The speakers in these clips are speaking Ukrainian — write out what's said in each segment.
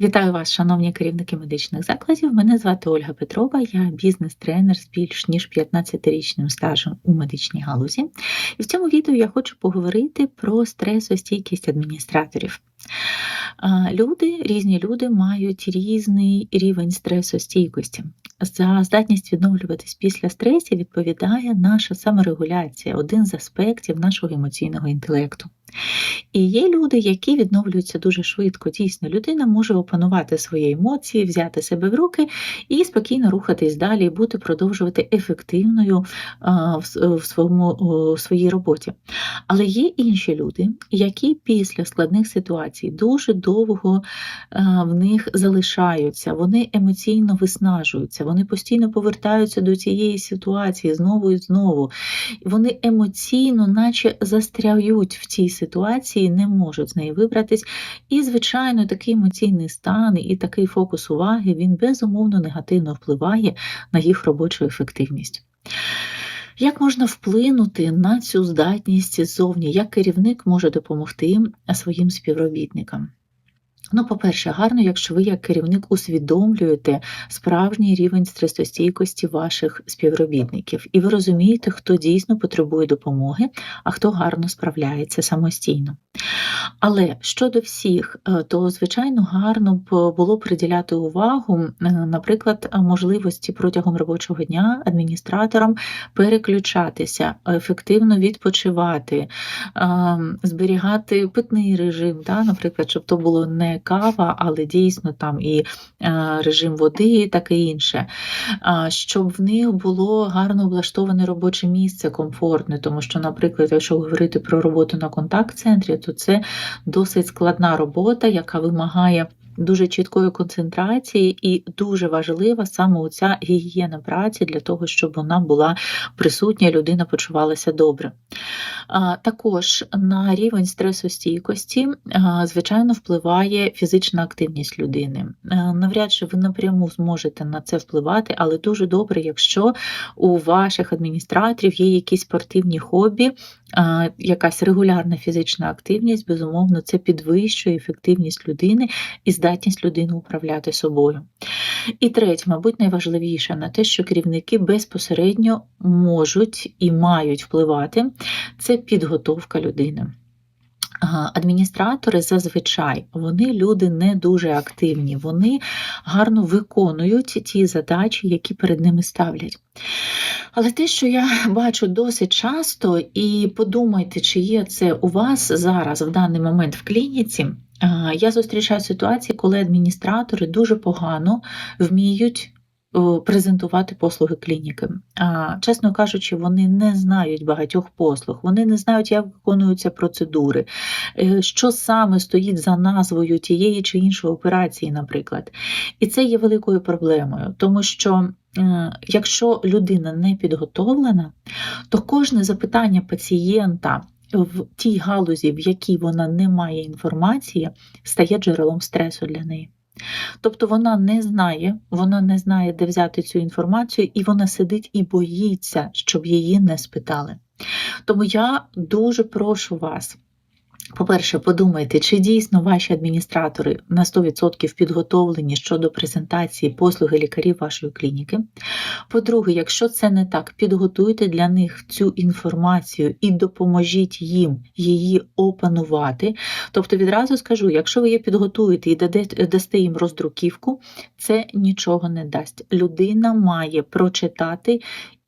Вітаю вас, шановні керівники медичних закладів. Мене звати Ольга Петрова, я бізнес-тренер з більш ніж 15-річним стажем у медичній галузі. І в цьому відео я хочу поговорити про стресостійкість адміністраторів. Люди, різні люди мають різний рівень стресостійкості. За здатність відновлюватись після стресу відповідає наша саморегуляція, один з аспектів нашого емоційного інтелекту. І є люди, які відновлюються дуже швидко. Дійсно, людина може опанувати свої емоції, взяти себе в руки і спокійно рухатись далі, і бути продовжувати ефективною в своєму, в своїй роботі. Але є інші люди, які після складних ситуацій дуже довго в них залишаються, вони емоційно виснажуються, вони постійно повертаються до цієї ситуації знову і знову. Вони емоційно, наче застряють в цій ситуації, не можуть з неї вибратись. І, звичайно, такий емоційний стан і такий фокус уваги він безумовно негативно впливає на їх робочу ефективність. Як можна вплинути на цю здатність ззовні? Як керівник може допомогти своїм співробітникам? Ну, по-перше, гарно, якщо ви, як керівник, усвідомлюєте справжній рівень стресостійкості ваших співробітників, і ви розумієте, хто дійсно потребує допомоги, а хто гарно справляється самостійно. Але щодо всіх, е, то звичайно гарно б було приділяти увагу, е, наприклад, можливості протягом робочого дня адміністраторам переключатися, ефективно відпочивати, ем, зберігати питний режим, наприклад, щоб то було не кава, але дійсно там і е, режим води, і таке інше, щоб в них було гарно облаштоване робоче місце, комфортне, тому що, наприклад, якщо говорити про роботу на контакт-центрі, то це досить складна робота, яка вимагає дуже чіткої концентрації, і дуже важлива саме оця гігієна праці для того, щоб вона була присутня, людина почувалася добре. Також на рівень стресостійкості, звичайно, впливає фізична активність людини. Навряд чи ви напряму зможете на це впливати, але дуже добре, якщо у ваших адміністраторів є якісь спортивні хобі, якась регулярна фізична активність, безумовно, це підвищує ефективність людини і здатність людини управляти собою. І третє, мабуть, найважливіше на те, що керівники безпосередньо можуть і мають впливати, це підготовка людини. Адміністратори зазвичай вони люди не дуже активні, вони гарно виконують ті задачі, які перед ними ставлять. Але те, що я бачу досить часто, і подумайте, чи є це у вас зараз в даний момент в клініці, я зустрічаю ситуації, коли адміністратори дуже погано вміють презентувати послуги клініки. А, Чесно кажучи, вони не знають багатьох послуг, вони не знають, як виконуються процедури, е, що саме стоїть за назвою тієї чи іншої операції, наприклад. І це є великою проблемою, тому що. Е, якщо людина не підготовлена, то кожне запитання пацієнта в тій галузі, в якій вона не має інформації, стає джерелом стресу для неї. Тобто вона не знає, вона не знає, де взяти цю інформацію, і вона сидить і боїться, щоб її не спитали. Тому я дуже прошу вас по-перше, подумайте, чи дійсно ваші адміністратори на 100% підготовлені щодо презентації послуги лікарів вашої клініки. По-друге, якщо це не так, підготуйте для них цю інформацію і допоможіть їм її опанувати. Тобто, відразу скажу, якщо ви її підготуєте і дасте їм роздруківку, це нічого не дасть. Людина має прочитати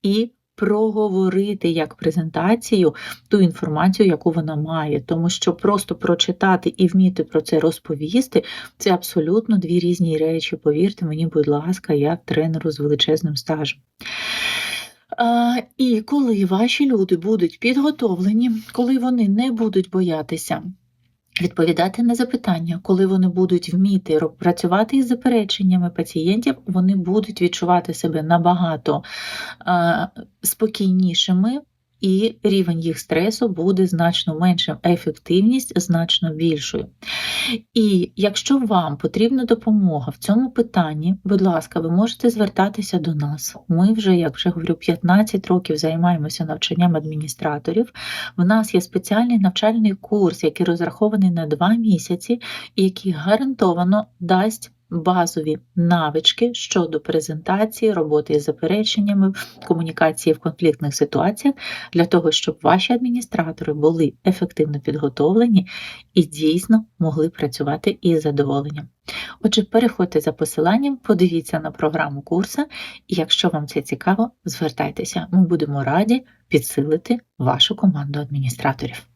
і проговорити як презентацію ту інформацію, яку вона має, тому що просто прочитати і вміти про це розповісти це абсолютно дві різні речі. Повірте мені, будь ласка, як тренеру з величезним стажем. І коли ваші люди будуть підготовлені, коли вони не будуть боятися Відповідати на запитання, коли вони будуть вміти працювати із запереченнями пацієнтів, вони будуть відчувати себе набагато спокійнішими і рівень їх стресу буде значно меншим, ефективність значно більшою. І якщо вам потрібна допомога в цьому питанні, будь ласка, ви можете звертатися до нас. Ми вже, як вже говорю, 15 років займаємося навчанням адміністраторів. В нас є спеціальний навчальний курс, який розрахований на 2 місяці, який гарантовано дасть базові навички щодо презентації, роботи із запереченнями, комунікації в конфліктних ситуаціях для того, щоб ваші адміністратори були ефективно підготовлені і дійсно могли працювати із задоволенням. Отже, переходьте за посиланням, подивіться на програму курсу, і якщо вам це цікаво, звертайтеся. Ми будемо раді підсилити вашу команду адміністраторів.